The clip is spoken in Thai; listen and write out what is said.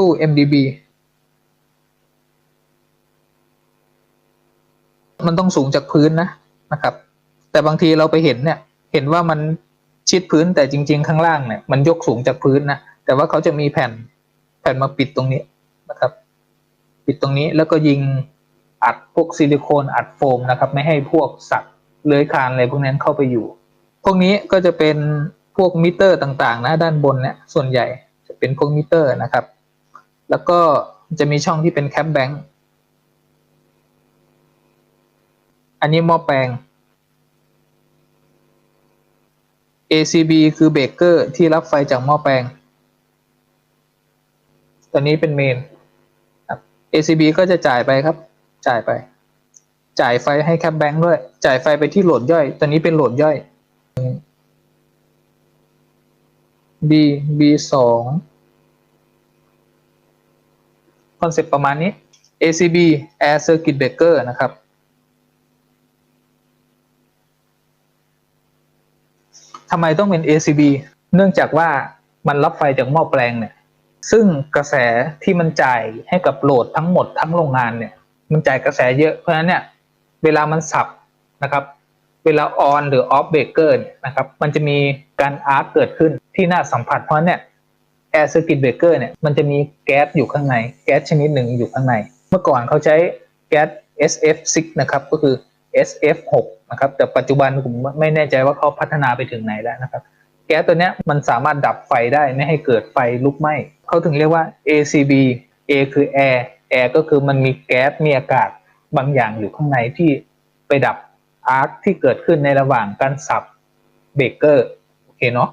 ตู้ MDB มันต้องสูงจากพื้นนะนะครับ แต่บางทีเราไปเห็นเนี่ย เห็นว่ามันชิดพื้นแต่จริง ๆ ข้างล่างเนี่ยมันยกสูงจากพื้นนะแต่ว่าเขาจะมีแผ่นแผ่นมาปิดตรงนี้นะครับ ปิดตรงนี้แล้วก็ยิงอัดพวกซิลิโคนอัดโฟมนะครับ ไม่ให้พวกสัตว์เลื้อยคลานอะไรพวกนั้นเข้าไปอยู่ พวกนี้ก็จะเป็นพวกมิเตอร์ต่างๆ นะด้านบนเนี่ยส่วนใหญ่จะเป็นพวกมิเตอร์นะครับ แล้วก็จะมีช่องที่เป็นแคปแบงค์อันนี้หม้อแปลง ACB คือเบเกอร์ที่รับไฟจากหม้อแปลง ตัวนี้เป็นเมน ACB ก็จะจ่ายไปครับ จ่ายไป จ่ายไฟให้แคปแบงค์ด้วย จ่ายไฟไปที่โหลดย่อย ตัวนี้เป็นโหลดย่อย B B สอง คอนเซ็ปต์ประมาณนี้ ACB Air Circuit Breaker นะครับ ทำไมต้องเป็น ACB เนื่องจากว่ามันรับไฟจากหม้อแปลงเนี่ย ซึ่งกระแสที่มันจ่ายให้กับโหลดทั้งหมดทั้งโรงงานเนี่ย มันจ่ายกระแสเยอะ เพราะฉะนั้นเนี่ย เวลามันสับนะครับ เวลา on หรือ off breaker เนี่ยนะครับ มันจะมีการอาร์คเกิดขึ้นที่หน้าสัมผัส เพราะเนี่ย ฉะนั้นเนี่ย air circuit breaker เนี่ยมันจะมีแก๊สอยู่ข้างใน แก๊สชนิดหนึ่งอยู่ข้างใน เมื่อก่อนเขาใช้แก๊ส SF6 นะครับก็คือ SF6 นะครับแต่ปัจจุบันผมไม่แน่ใจว่าเขาพัฒนาไปถึงไหนแล้วนะครับ แก๊สตัวเนี้ยมันสามารถดับไฟได้ไม่ให้เกิดไฟลุกไหม้เขาถึงเรียกว่า ACB A คือ air air ก็คือมันมีแก๊สมีอากาศบางอย่างอยู่ข้างในที่ไปดับอาร์คที่เกิดขึ้นในระหว่างการสับเบรกเกอร์โอเคเนาะ